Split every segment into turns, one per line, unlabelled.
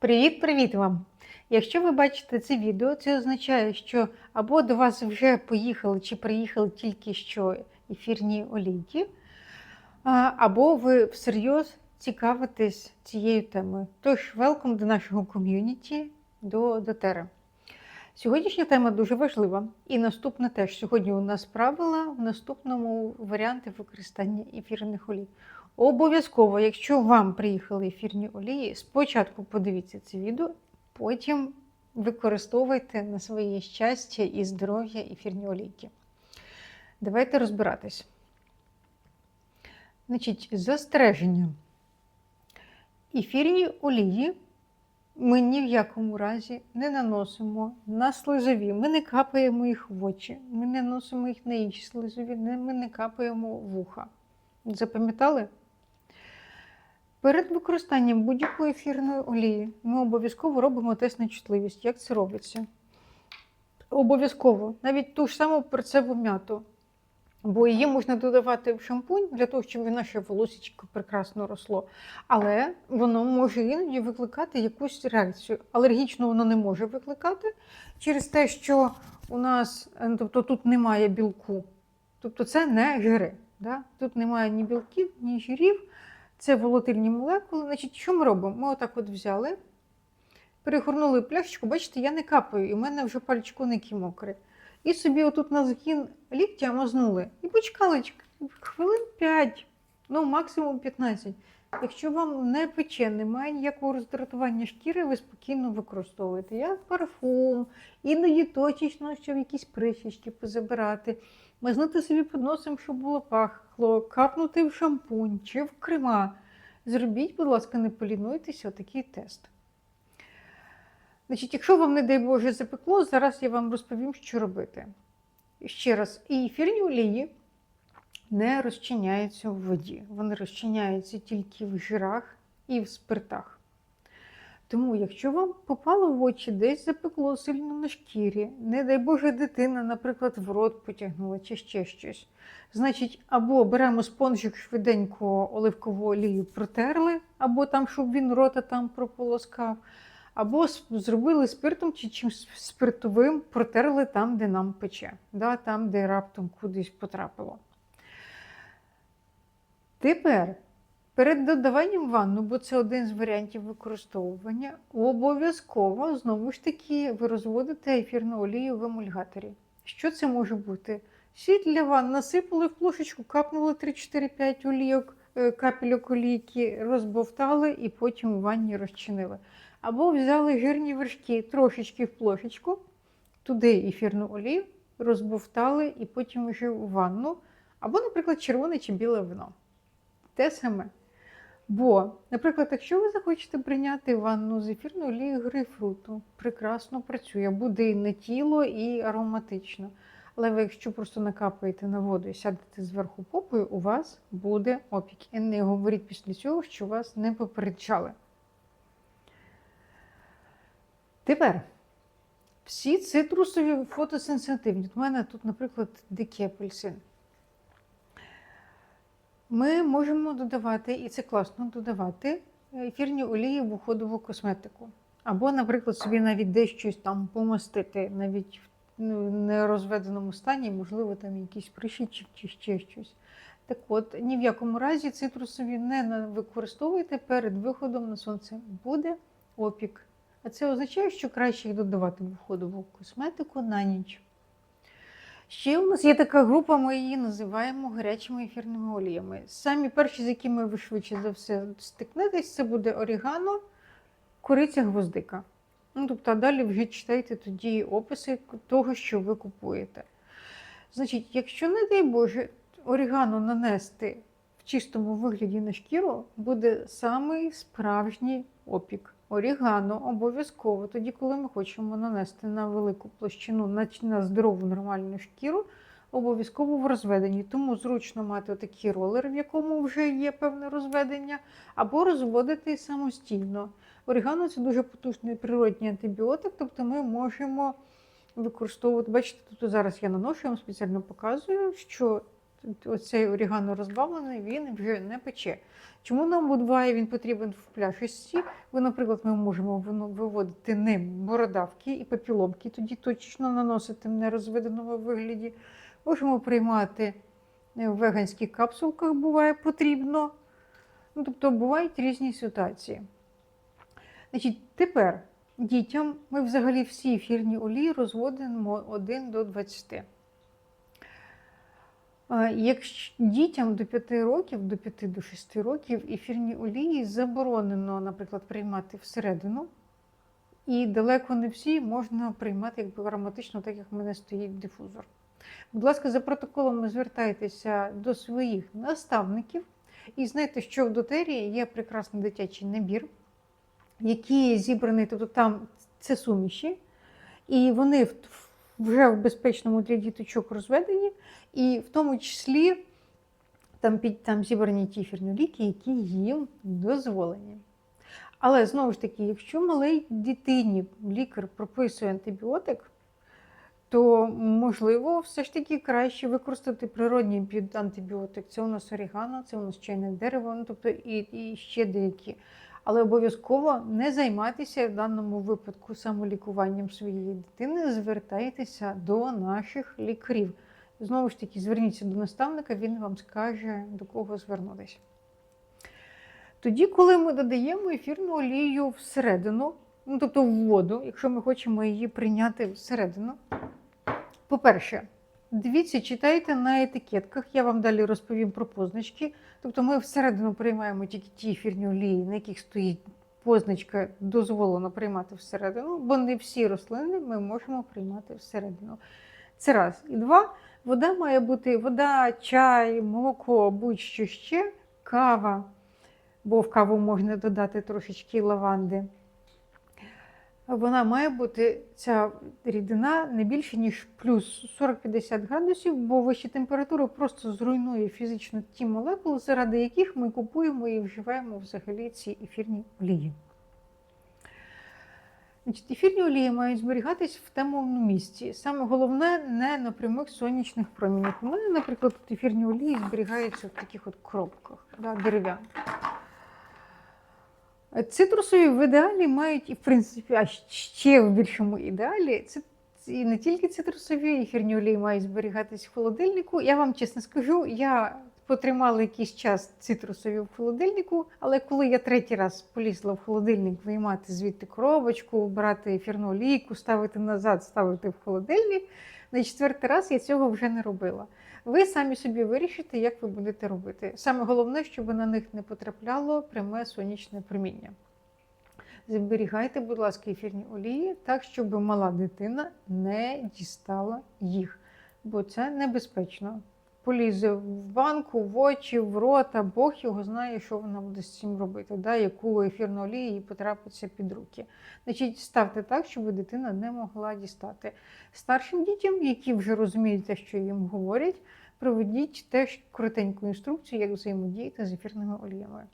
Привіт-привіт вам! Якщо ви бачите це відео, це означає, що або до вас вже поїхали чи приїхали тільки що ефірні олійки, або ви всерйоз цікавитесь цією темою. Тож, велком до нашого ком'юніті, до Дотера. Сьогоднішня тема дуже важлива. І наступна теж. Сьогодні у нас правила в наступному варіанті використання ефірних олій. Обов'язково, якщо вам приїхали ефірні олії, спочатку подивіться це відео, потім використовуйте на своє щастя і здоров'я ефірні олійки. Давайте розбиратись. Значить, застереження. Ефірні олії ми ні в якому разі не наносимо на слизові, ми не капаємо їх в очі, ми не наносимо їх на інші слизові, ми не капаємо вуха. Запам'ятали? Перед використанням будь-якої ефірної олії ми обов'язково робимо тест на чутливість. Як це робиться? Обов'язково, навіть ту ж саму перцеву м'яту. Бо її можна додавати в шампунь для того, щоб наше волосечко прекрасно росло. Але воно може іноді викликати якусь реакцію. Алергічно воно не може викликати через те, що у нас тобто, тут немає білку. Тобто це не жири. Да? Тут немає ні білків, ні жирів. Це волатильні молекули. Значить, Що ми робимо? Ми отак от взяли, перегорнули пляшечку, бачите, я не капаю, і в мене вже пальчиконики мокрий. І собі отут на згін ліктя мазнули. І почекали хвилин 5, ну максимум 15. Якщо вам не пече, немає ніякого роздратування шкіри, ви спокійно використовуєте як парфум, іноді точечно, щоб якісь прищички позабирати, мазнути собі під носом, щоб було пахло, капнути в шампунь чи в крема. Зробіть, будь ласка, не полінуйтеся, отакий тест. Значить, Якщо вам, не дай Боже, запекло, зараз я вам розповім, що робити. Ще раз, і ефірні олії не розчиняються в воді. Вони розчиняються тільки в жирах і в спиртах. Тому, якщо вам попало в очі, десь запекло сильно на шкірі, не дай Боже, дитина, наприклад, в рот потягнула чи ще щось. Значить, або беремо спонжик швиденько оливкову олію протерли, або там, щоб він рота там прополоскав, або зробили спиртом чи чимось спиртовим, протерли там, де нам пече, да, там, де раптом кудись потрапило. Тепер. Перед додаванням ванну, бо це один з варіантів використовування, обов'язково, знову ж таки, ви розводите ефірну олію в емульгаторі. Що це може бути? Сіль для ванн насипали в плошечку, капнули 3-4-5 олійок, капельок олійки, розбовтали і потім у ванні розчинили. Або взяли жирні вершки трошечки в плошечку, туди ефірну олію, розбовтали і потім вже в ванну. Або, наприклад, червоне чи біле вино. Те саме. Бо, наприклад, якщо ви захочете прийняти ванну з ефірною олією грейпфруту, прекрасно працює, буде і на тіло, і ароматично. Але ви, якщо просто накапаєте на воду і сядете зверху попою, у вас буде опік. І не говоріть після цього, що вас не попереджали. Тепер всі цитрусові фотосенситивні. У мене тут, наприклад, дикий апельсин. Ми можемо додавати, і це класно додавати, ефірні олії в уходову косметику. Або, наприклад, собі навіть десь щось там помастити, навіть в нерозведеному стані, можливо, там якийсь прищичок чи ще щось. Так от, ні в якому разі цитрусові не використовуйте перед виходом на сонце. Буде опік. А це означає, що краще їх додавати в уходову косметику на ніч. Ще у нас є така група, ми її називаємо гарячими ефірними оліями. Самі перші, з якими ви швидше за все стикнетесь, це буде орігано, кориця гвоздика. Ну, Тобто, а далі вже читайте тоді описи того, що ви купуєте. Значить, якщо, не дай Боже, орігано нанести в чистому вигляді на шкіру, буде самий справжній опік. Орігано обов'язково, тоді, коли ми хочемо нанести на велику площину, на, на здорову нормальну шкіру, обов'язково в розведенні. Тому зручно мати такий ролер, в якому вже є певне розведення, або розводити самостійно. Орігано це дуже потужний природній антибіотик, тобто ми можемо використовувати. Бачите, тут зараз я наношу, я вам спеціально показую, що оцей орігано розбавлений, він вже не пече. Чому нам буває він потрібен в пляшечці? Бо, наприклад, ми можемо виводити ним бородавки і папіломки, тоді точно наносити в нерозведеному вигляді. Можемо приймати е, в веганських капсулках, буває потрібно. Ну, тобто бувають різні ситуації. Значить, тепер дітям ми взагалі всі ефірні олії розводимо 1 до 20. Якщо дітям до 5 років, до 5 до 6 років ефірні олії заборонено, наприклад, приймати всередину. І далеко не всі можна приймати якби ароматично, так як в мене стоїть дифузор. Будь ласка, за протоколом звертайтеся до своїх наставників і знайте, що в дотерії є прекрасний дитячий набір, який зібраний, тобто там це суміші, і вони в- вже в безпечному для діточок розведені, і в тому числі там, під, там зібрані ті ефірні ліки, які їм дозволені. Але знову ж таки, якщо малій дитині лікар прописує антибіотик, то можливо все ж таки краще використати природній антибіотик. Це у нас орігано, це у нас чайне дерево, ну тобто і, і ще деякі. Але обов'язково не займайтеся в даному випадку самолікуванням своєї дитини, звертайтеся до наших лікарів. Знову ж таки, зверніться до наставника, він вам скаже, до кого звернутися. Тоді, коли ми додаємо ефірну олію всередину, ну тобто в воду, якщо ми хочемо її прийняти всередину, по-перше, дивіться, читайте на етикетках, я вам далі розповім про позначки. Тобто ми всередину приймаємо тільки ті ефірні олії, на яких стоїть позначка дозволено приймати всередину, бо не всі рослини ми можемо приймати всередину. Це раз. І два, вода має бути вода, чай, молоко, будь-що ще, кава, бо в каву можна додати трошечки лаванди. Вона має бути ця рідина не більше, ніж плюс 40-50 градусів, бо вища температура просто зруйнує фізично ті молекули, заради яких ми купуємо і вживаємо взагалі ці ефірні олії. Значить, ефірні олії мають зберігатись в темному місці. Саме головне не на прямих сонячних промінях. У мене, наприклад, ефірні олії зберігаються в таких от коробках да, дерев'яних. Цитрусові в ідеалі мають, і в принципі, а ще в більшому ідеалі, це і не тільки цитрусові, ефірні олії мають зберігатись в холодильнику. Я вам чесно скажу, я потримала якийсь час цитрусові в холодильнику, але коли я третій раз полізла в холодильник виймати звідти коробочку, брати ефірну олійку, ставити назад, ставити в холодильник, на четвертий раз я цього вже не робила. Ви самі собі вирішите, як ви будете робити. Саме головне, щоб на них не потрапляло пряме сонячне проміння. Зберігайте, будь ласка, ефірні олії так, щоб мала дитина не дістала їх, бо це небезпечно. Полізе в банку, в очі, в рота, Бог його знає, що вона буде з цим робити, да, яку ефірну олію їй потрапиться під руки. Значить, ставте так, щоб дитина не могла дістати. Старшим дітям, які вже розуміють те, що їм говорять, проведіть теж коротеньку інструкцію, як взаємодіяти з ефірними оліями.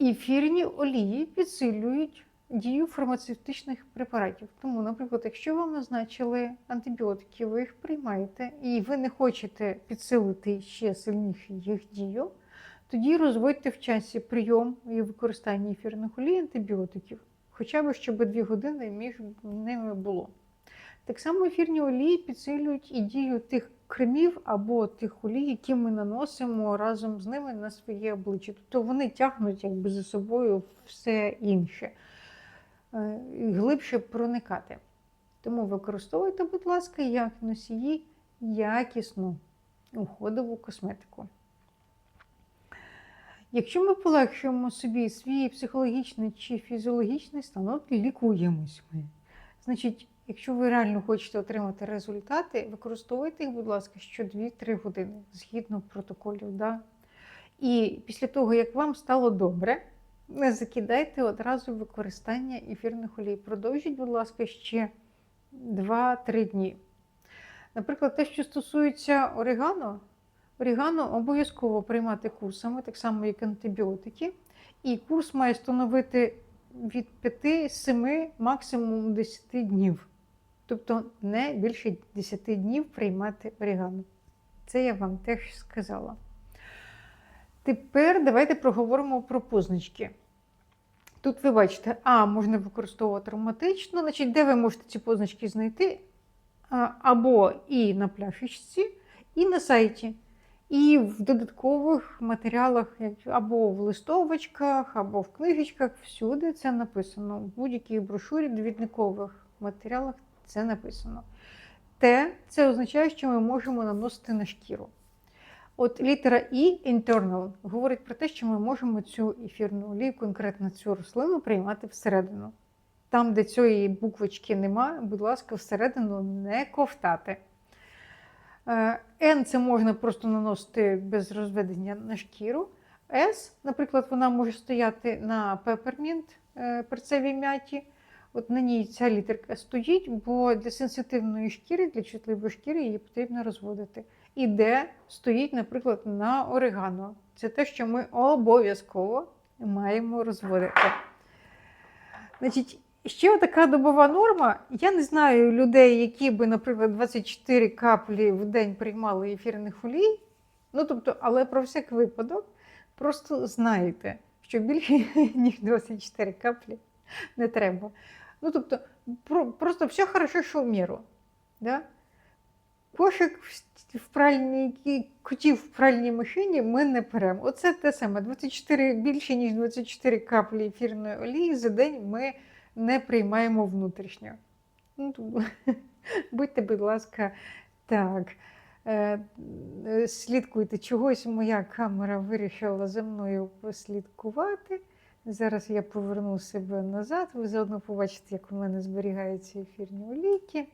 Ефірні олії підсилюють дію фармацевтичних препаратів. Тому, наприклад, якщо вам назначили антибіотики, ви їх приймаєте, і ви не хочете підсилити ще сильніше їх дію, тоді розводьте в часі прийом і використання ефірних олій антибіотиків, хоча б щоб 2 години між ними було. Так само ефірні олії підсилюють і дію тих кремів або тих олій, які ми наносимо разом з ними на своє обличчя. Тобто вони тягнуть якби за собою все інше, глибше проникати. Тому використовуйте, будь ласка, як носії якісну уходову косметику. Якщо ми полегшуємо собі свій психологічний чи фізіологічний стан, от лікуємось ми. Значить, якщо ви реально хочете отримати результати, використовуйте їх, будь ласка, що 2-3 години згідно протоколів. Да? І після того, як вам стало добре, не закидайте одразу використання ефірних олій. Продовжіть, будь ласка, ще 2-3 дні. Наприклад, те, що стосується орегано, орегано обов'язково приймати курсами, так само, як антибіотики. І курс має становити від 5-7, максимум 10 днів. Тобто не більше 10 днів приймати орегано. Це я вам теж сказала. Тепер давайте проговоримо про позначки. Тут ви бачите, А можна використовувати ароматично, значить, де ви можете ці позначки знайти? Або і на пляшечці, і на сайті, і в додаткових матеріалах, або в листовочках, або в книжечках. Всюди це написано. В будь-якій брошурі, довідникових матеріалах це написано. Те це означає, що ми можемо наносити на шкіру. От літера І internal говорить про те, що ми можемо цю ефірну олію, конкретно цю рослину, приймати всередину. Там, де цієї буквочки нема, будь ласка, всередину не ковтати. Е, N це можна просто наносити без розведення на шкіру. S, наприклад, вона може стояти на пепермінт перцевій м'яті. От на ній ця літерка стоїть, бо для сенситивної шкіри, для чутливої шкіри її потрібно розводити. І D стоїть, наприклад, на орегано. Це те, що ми обов'язково маємо розводити. Значить, ще така добова норма. Я не знаю людей, які би, наприклад, 24 каплі в день приймали ефірних олій. Ну, тобто, але про всяк випадок, просто знаєте, що більше, ніж 24 каплі не треба. Ну, тобто, про, просто все хорошо, що в міру. Да? Кошик в- пральній, котів в пральній машині ми не беремо. Оце те саме. 24, більше, ніж 24 каплі ефірної олії за день ми не приймаємо внутрішньо. Ну, будьте, будь ласка, так. Е, е, Слідкуйте, чогось моя камера вирішила за мною послідкувати. Зараз я поверну себе назад. Ви заодно побачите, як у мене зберігаються ефірні олійки.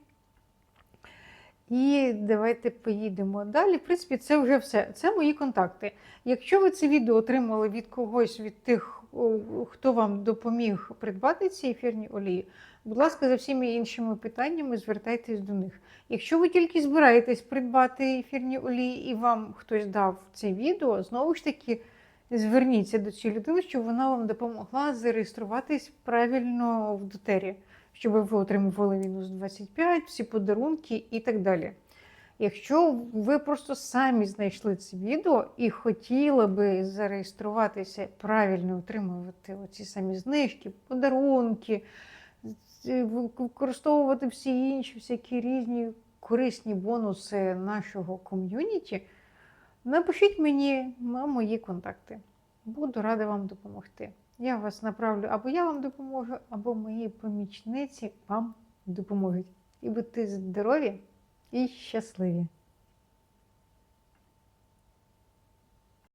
І давайте поїдемо далі. В принципі, це вже все. Це мої контакти. Якщо ви це відео отримали від когось, від тих, хто вам допоміг придбати ці ефірні олії, будь ласка, за всіми іншими питаннями звертайтесь до них. Якщо ви тільки збираєтесь придбати ефірні олії і вам хтось дав це відео, знову ж таки зверніться до цієї людини, щоб вона вам допомогла зареєструватись правильно в дотері, щоб ви отримували мінус 25, всі подарунки і так далі. Якщо ви просто самі знайшли це відео і хотіли би зареєструватися, правильно отримувати оці самі знижки, подарунки, використовувати всі інші всякі різні корисні бонуси нашого ком'юніті, напишіть мені на мої контакти. Буду рада вам допомогти. Я вас направлю, або я вам допоможу, або мої помічниці вам допоможуть. І будьте здорові і щасливі!